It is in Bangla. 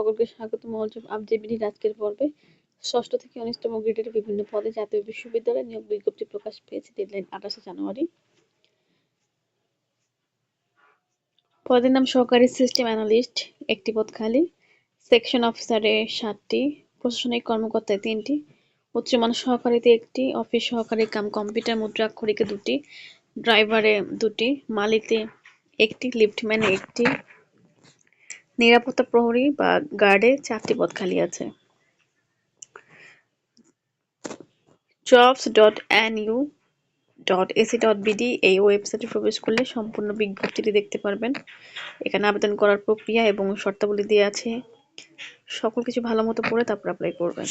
সকলকে স্বাগত মহোৎসব আপজেবিডির আজকের পর্বে। ষষ্ঠ থেকে উনিশতম গ্রেডের বিভিন্ন পদে জাতীয় বিশ্ববিদ্যালয়ে নিয়োগ বিজ্ঞপ্তি প্রকাশ পেয়েছে ডেডলাইন আঠাশে জানুয়ারি। পদের নাম সহকারী সিস্টেম অ্যানালিস্ট একটি পদ খালি। সেকশন অফিসারে সাতটি, প্রশাসনিক কর্মকর্তায় তিনটি, উচ্চমান সহকারীতে একটি অফিস সহকারী কাম কম্পিউটার মুদ্রাক্ষরিকে দুটি ড্রাইভারে দুটি, মালিতে একটি লিফটম্যানে একটি নিরাপত্তা প্রহরী বা গার্ডে চারটি পদ খালি আছে। Jobs dot N U dot A C dot B ওয়েবসাইটে প্রবেশ করলে সম্পূর্ণ বিজ্ঞপ্তিটি দেখতে পারবেন। এখানে আবেদন করার প্রক্রিয়া এবং শর্তাবলী দিয়ে আছে। সকল কিছু ভালো মতো পড়ে তারপর অ্যাপ্লাই করবেন।